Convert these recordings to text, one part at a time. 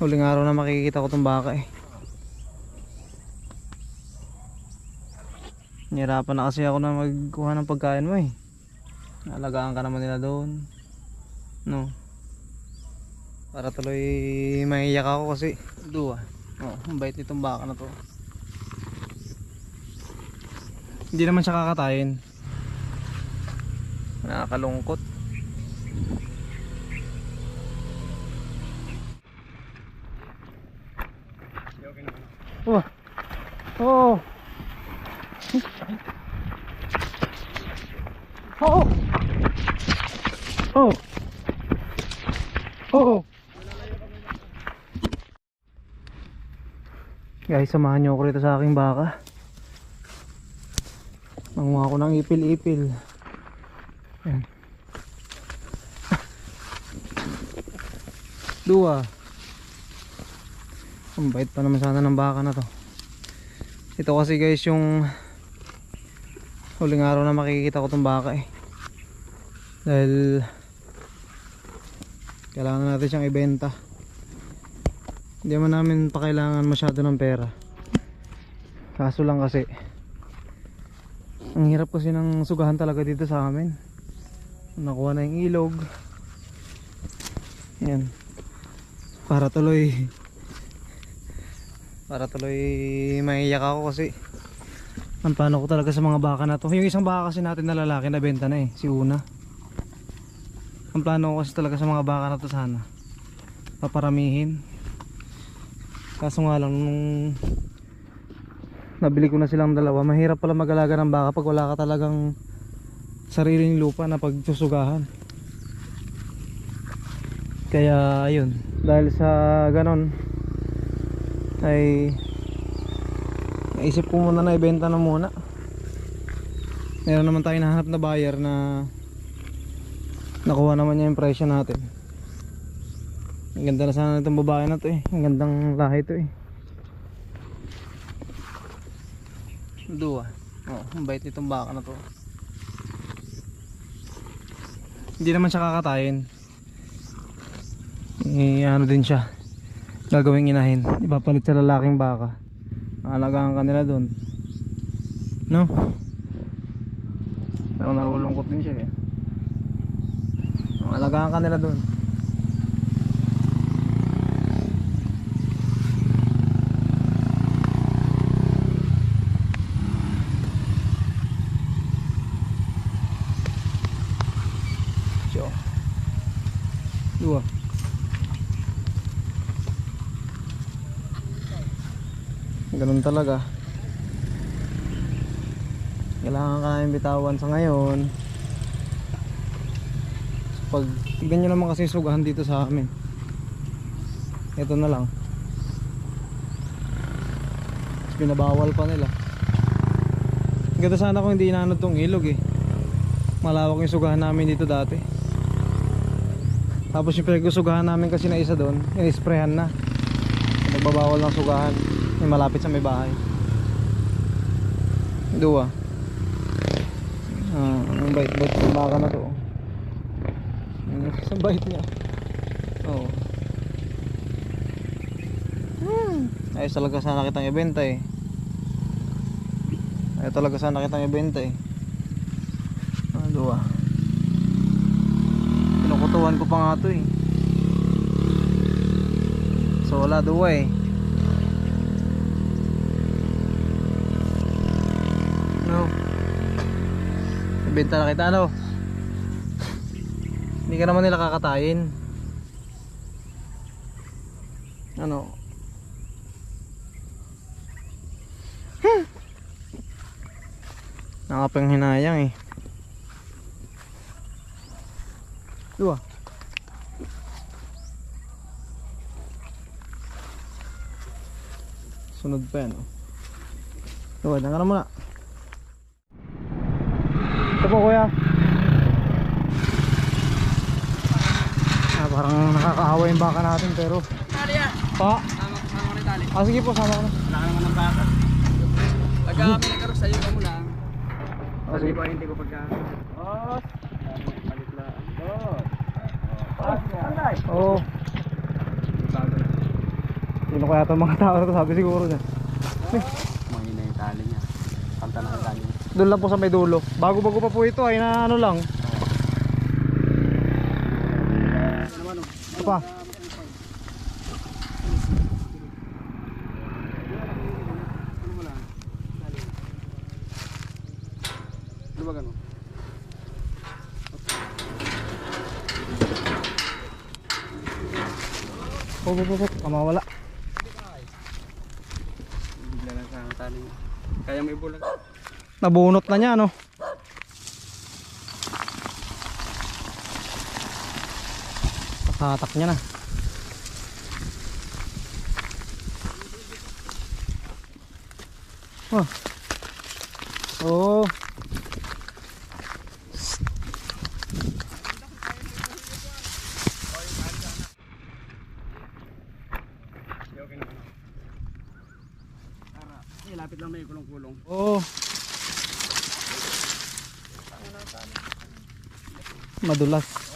Huling araw na makikita ko tong baka eh. Nihirapan na kasi ako na magkuha ng pagkain mo eh. Alagaan ka naman nila doon. No. Para tuloy maiyak ako kasi duwa. Oh, ang bait nitong baka na to. Hindi naman siya kakatayin. Nakakalungkot. Oh. Oh. Oh. Oh. Oh. Guys, samahan niyo ako rito sa aking baka. Nanguha ako ng ipil-ipil. Ayan. Dua. Ang bait pa naman sana ng baka na to. Ito kasi guys yung huling araw na makikita ko tong baka eh. Dahil kailangan natin siyang ibenta. Hindi man namin pa kailangan masyado ng pera. Kaso lang kasi ang hirap kasi ng sugahan talaga dito sa amin. Nakuha na yung ilog. Yan. Para tuloy para tuloy maiyak ako kasi ang plano ko talaga sa mga baka na to. Yung isang baka kasi natin na lalaki na benta na eh, si Una. Ang plano ko kasi talaga sa mga baka na to sana paparamihin. Kaso nga lang nung nabili ko na silang dalawa, mahirap pala mag-alaga ng baka pag wala ka talagang sariling lupa na pagsusugahan. Kaya ayun, dahil sa ganon ay naisip ko muna na ibenta na muna. Meron naman tayo nahanap na buyer na nakuha naman niya yung presyo natin. Ang ganda na sana itong babae na to eh. Ang gandang lahi to eh. Dua. Oh, ang bait nitong baka na to. Hindi naman siya kakatayin. Eh, ano din siya. Gagawing inahin. Ipapalit sa lalaking baka. Alagaan ka nila doon. No? Pero nalulungkot din siya eh. Alagaan ka nila doon. So. Dua. Ganun talaga. Kailangan ka namin bitawan sa ngayon. Pag tignan nyo naman kasi sugahan dito sa amin. Ito na lang. Pinabawal pa nila. Ganda sana kung hindi inanod tong ilog eh. Malawak yung sugahan namin dito dati. Tapos yung pinagsugahan namin kasi na isa doon, in-sprayhan na. Nagbabawal ng sugahan. May malapit sa may bahay. Dua. Ah, ang bait-bait ng baka na to. Ang bait niya. Oo. Hmm. Ayos talaga sana kitang ibenta eh. Ayos talaga sana kitang ibenta eh. Ah, dua. Pinukutuhan ko pa nga to eh. So wala dua eh. No. Ibenta na kita ano. Hindi ka naman nila kakatayin. Ano? Hmm. Nakapang hinayang eh. Dua. Sunod pa yan oh. Dua, dyan ka na. Ito po kuya. Ah, parang nakakaawa yung baka natin pero pa. Sama, sama ko na tali. Ah sige po sama ko na. Wala ka naman ng baka. Pagka may nagkaroon sa'yo ka mo lang. Sabi sige. ko hindi ko pagka. Boss. Palit lang. Oo. Bago na. Sino kaya itong mga tao na to? Sabi siguro niya. Mahina yung tali niya. Kanta na yung tali niya. Doon lang po sa may dulo. Bago-bago pa po ito ay na ano lang. Ito pa. Ano? Hop, hop, hop, hop. Kamawala. Bigla lang sa tali. Kaya may bulag. Nabunot na niya, no? Patatak niya na. Oh. Oh. Eh, lapit lang may kulong-kulong. Oh. Madulas.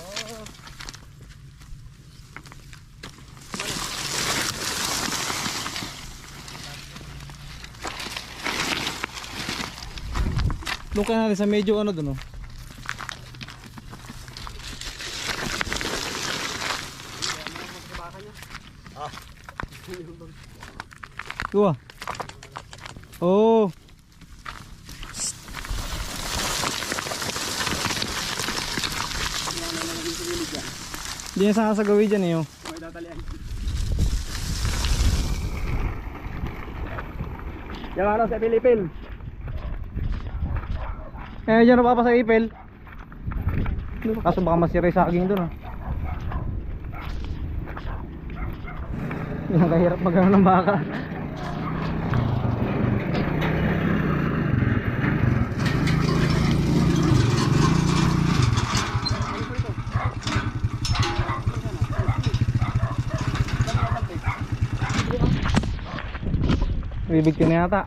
Ka natin sa medyo ano doon oh. Tuwa. Oh. Hindi na sana sa gawin dyan eh oh. May tatalian. Yung ano sa Pilipil. Eh, dyan na pa sa ipel. Kaso baka masira yung saging doon ah. Yan kahirap magano ng baka. Bibig ka na yata.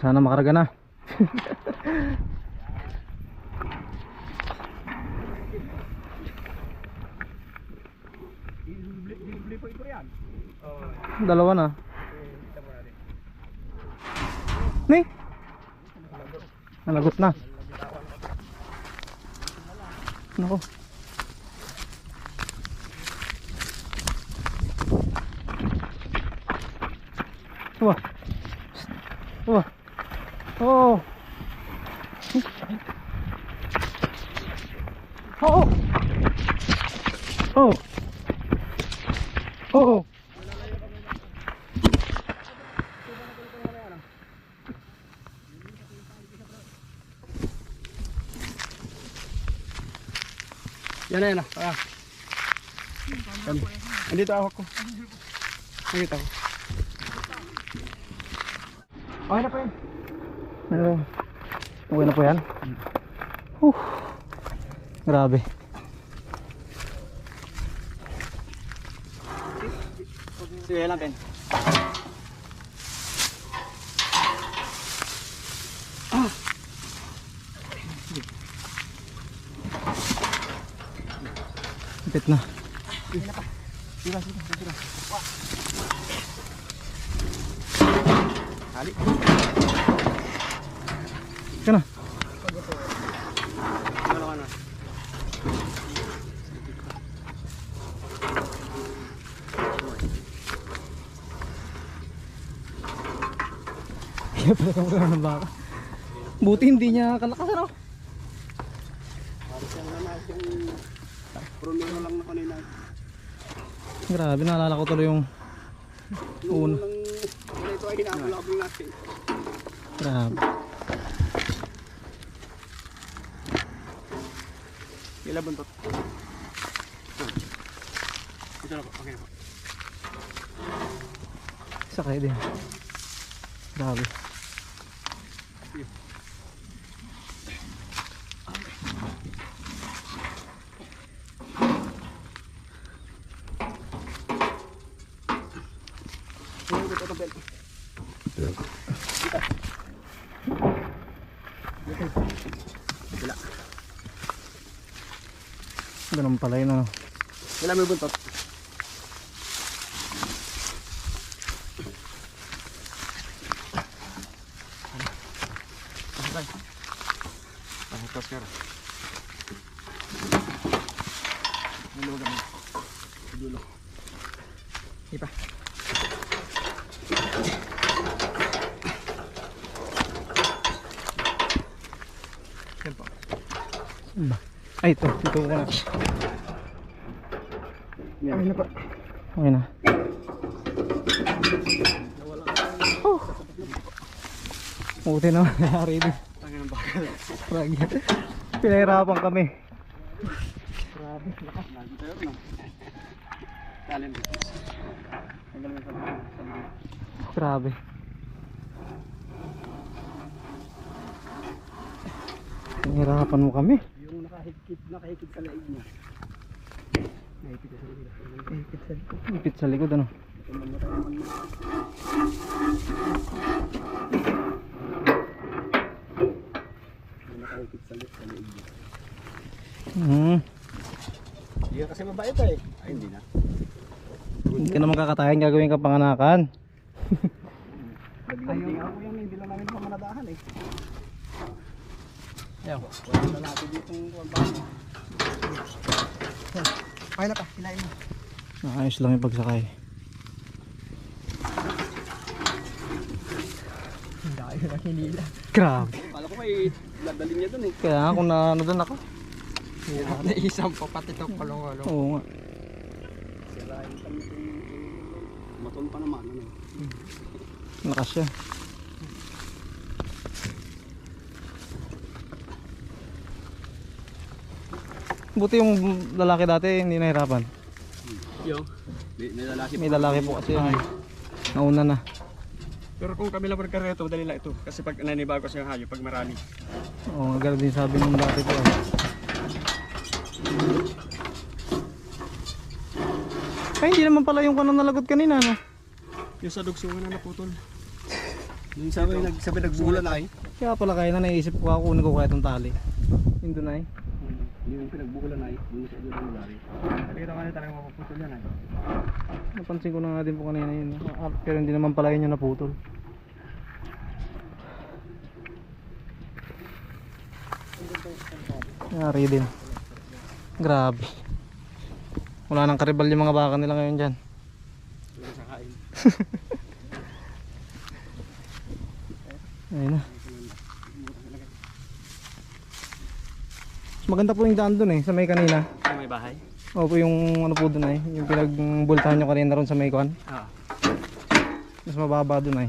Sana makarga na. Dalawa na. Ni. Nalagot na. Nako. Wah. Wah. Oh. Oh. Oh. Oh. Yan na yan na. Ah. Yan. Andito ako ko. Andito ako. Okay na po yun. Ano? Okay na po yan? Uh, grabe. Sige lang, Ken. Ipit na. Sira, sira, sira. Hali. Ika na. Ano ka na? Kaya pala kang mga ng baka. Buti hindi niya kalakas ano? Parang siyang naman yung promero lang na kanina. Grabe, naalala ko tuloy yung Una. wala ito ay hinakulabing natin. grabe. Kila buntot. Ito na po, okay na po. Sakay din. Grabe. Ganun pala yun ano. Wala may buntot. Pasok ka Nalugan mo. Dulo. Ipa. Yan po. Ba? Ay ito, ito ko na. Yan. Ay, pa. Okay na. Oh. Buti naman nangyari din. Tangin ang bakal. Pinahirapan kami. Grabe, lakas na. Tayo na. Talent Grabe. Pinahirapan mo kami. Yung nakahigpit, nakahigpit sa laig niya. Nakahigpit sa laig. Nakahigpit sa likod. Ipit sa likod ano. Nakahigpit sa laig, sa laig niya. Hmm. Hindi ka kasi mabait eh. Ay, hindi na. Hindi ka naman kakatayin gagawin ka panganakan. Naglambing ako yan, hindi lang namin pamanadahan eh. Ayaw. Wala na natin dito yung trabaho. Ay na ka, hilahin mo. Ayos lang yung pagsakay. Hindi kayo na hinila. Grabe. Kala ko may dadalhin niya dun eh. Kaya nga kung na ano doon ako. Naisang pa pati ito kalong-kalong. Oo nga. Sirain kami itong maton pa naman. Ano? Lakas siya. Buti yung lalaki dati hindi nahirapan. Yo. May, may lalaki May lalaki po kasi yun. Nauna na. Pero kung kami lang magkareto, dali lang ito. Kasi pag nanibago kasi yung hayo, pag marami. Oo, gano'n din sabi nung dati ko. eh. Ay, hindi naman pala yung kanang nalagot kanina, no? Yung sa dugsungan na naputol. Yung sabi, nag, sabi nagbulan na ay. Kaya pala kaya na naisip ko ako kunin ko kaya itong tali. Yun doon ay. Hindi yung pinagbulan na ay. Yung sa ng lari. Nakita ka na talagang mapuputol yan ay. Napansin ko na nga din po kanina yun. Ah, Pero hindi naman pala yun yung naputol. Yari din. Grabe. Wala nang karibal yung mga baka nila ngayon dyan. Wala sa kain. Ayun na. Maganda po yung daan dun eh, sa may kanina. Yung may bahay? Opo yung ano po dun ay, yung pinagbultahan nyo kanina ron sa may kuan. Oo. Mas mababa dun ay.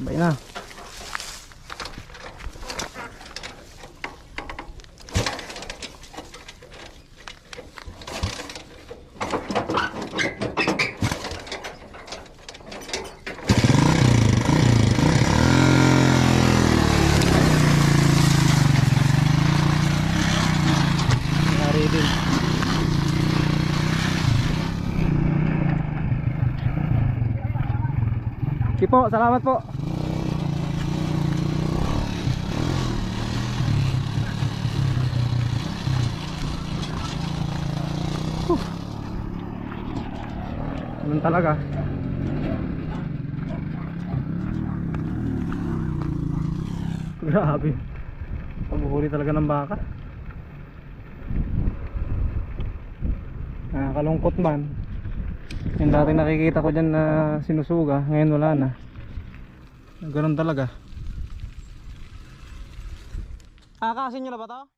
Sabay na. Nari din. Sige po, salamat po. Huh. Ganun talaga. Grabe. Pagbuhuli talaga ng baka. Nakakalungkot man. Yung dati nakikita ko dyan na sinusuga, ngayon wala na. Ganun talaga. Ah, kasin nyo na ba to?